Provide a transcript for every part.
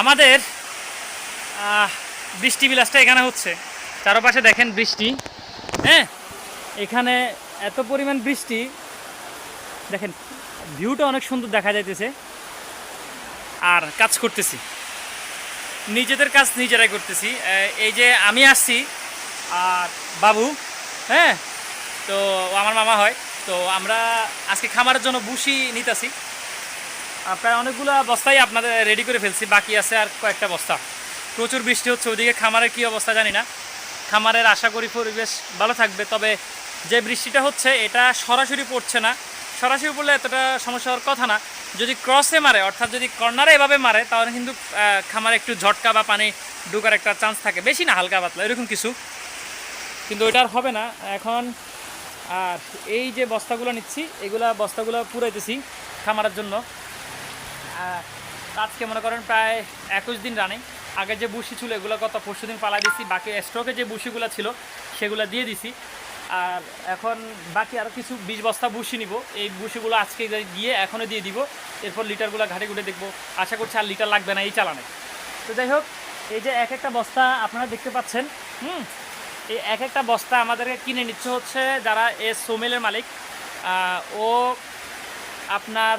আমাদের বৃষ্টি বিলাসটা এখানে হচ্ছে। চারপাশে দেখেন বৃষ্টি। হ্যাঁ এখানে এত পরিমাণ বৃষ্টি। দেখেন ভিউটা অনেক সুন্দর দেখা যাইতেছে। আর কাজ করতেছি। নিজেদের কাজ নিজেরাই করতেছি। এই যে আমি আসছি, আর বাবু হ্যাঁ তো আমার মামা হয়। তো আমরা আজকে খামারের জন্য বুসি নিতেছি। প্রায় অনেকগুলো বস্তাই আপনাদের রেডি করে ফেলছি, বাকি আছে আর কয়েকটা বস্তা। প্রচুর বৃষ্টি হচ্ছে ওদিকে খামারের কী অবস্থা জানি না। খামারের আশা করি পরিবেশ ভালো থাকবে, তবে যে বৃষ্টিটা হচ্ছে, এটা সরাসরি পড়ছে না। সরাসরি পড়লে এতটা সমস্যা হওয়ার কথা না। যদি ক্রসে মারে, অর্থাৎ যদি কর্নারে এভাবে মারে, তাহলে কিন্তু খামারে একটু ঝটকা বা পানি ঢুকার একটা চান্স থাকে। বেশি না, হালকা পাতলা, এরকম কিছু। কিন্তু ওইটা আর হবে না। এখন আর এই যে বস্তাগুলো নিচ্ছি, এগুলা বস্তাগুলো পুরাইতেছি খামারের জন্য। আজকে মনে করেন প্রায় একুশ দিন রানিং আগে যে বুসি ছিল, এগুলো গত পরশু দিন পালা দিছি। বাকি স্টকে যে বুসিগুলো ছিল, সেগুলো দিয়ে দিছি। আর এখন বাকি আরও কিছু বিশ বস্তা বুসি নিব। এই বুসিগুলো আজকে গিয়ে এখনও দিয়ে দিব। এরপর লিটারগুলো ঘাটে ঘুটে দেখব। আশা করছি আর লিটার লাগবে না এই চালানে। তো যাই হোক, এই যে এক একটা বস্তা আপনারা দেখতে পাচ্ছেন, হুম? এই এক একটা বস্তা আমাদেরকে কিনে নিচ্ছে হচ্ছে যারা এ সোমেলের মালিক। ও আপনার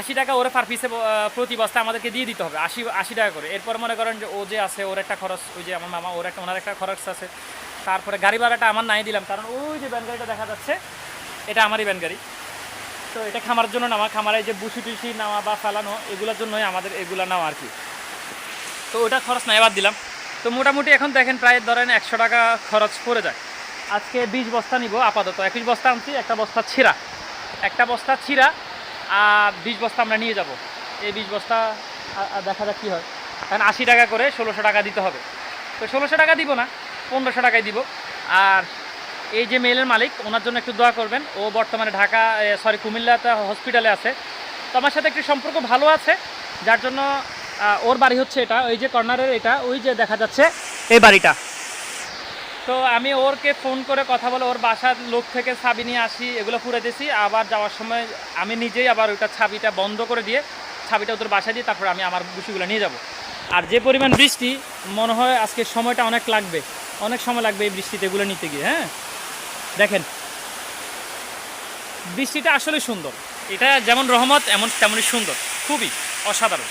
আশি টাকা ওরা পার পিসে প্রতি বস্তা আমাদেরকে দিয়ে দিতে হবে, আশি আশি টাকা করে। এরপর মনে করেন যে ও যে আছে, ওর একটা খরচ, ওই যে আমার মামা, ওর একটা, ওনার একটা খরচ আছে। তারপরে গাড়ি ভাড়াটা আমার নাই দিলাম, কারণ ওই যে গাড়িটা দেখা যাচ্ছে, এটা আমারই গাড়ি। তো এটা খামার জন্য নেওয়া খামারে যে বুসি টুসি নেওয়া বা ফালানো, এগুলোর জন্যই আমাদের এগুলো নেওয়া আর কি। তো ওটা খরচ নাই, এবার দিলাম। তো মোটামুটি এখন দেখেন, প্রায় ধরেন একশো টাকা খরচ পড়ে যায়। আজকে বিশ বস্তা নিব আপাতত। একুশ বস্তা আনছি, একটা বস্তা ছিঁড়া। একটা বস্তা ছিঁড়া বিশ বস্তা আমরা নিয়ে যাব। এই বিশ বস্তা দেখা যাক কী হয়। কারণ আশি টাকা করে ষোলোশো টাকা দিতে হবে। তো ষোলোশো টাকা দিব না, পনেরোশো টাকায় দিব। আর এই যে মেলের মালিক, ওনার জন্য একটু দোয়া করবেন। ও বর্তমানে ঢাকা সরি কুমিল্লাতে হসপিটালে আছে। তো আমার সাথে একটু সম্পর্ক ভালো আছে, যার জন্য ওর বাড়ি হচ্ছে এটা, ওই যে কর্নারের এটা, ওই যে দেখা যাচ্ছে এই বাড়িটা। তো আমি ওরকে ফোন করে কথা বলে ওর বাসার লোক থেকে ছাবি নিয়ে আসি, এগুলো পুরাইতেছি আবার যাওয়ার সময় আমি নিজেই আবার ওইটা ছাবিটা বন্ধ করে দিয়ে ছাবিটা ওদের বাসায় দিয়ে তারপর আমি আমার বুসিগুলো নিয়ে যাব। আর যে পরিমাণ বৃষ্টি, মনে হয় আজকে সময়টা অনেক লাগবে। অনেক সময় লাগবে এই বৃষ্টিতে এগুলো নিতে গিয়ে হ্যাঁ? দেখেন, বৃষ্টিটা আসলে সুন্দর। এটা যেমন রহমত, এমন তেমনই সুন্দর। খুবই অসাধারণ।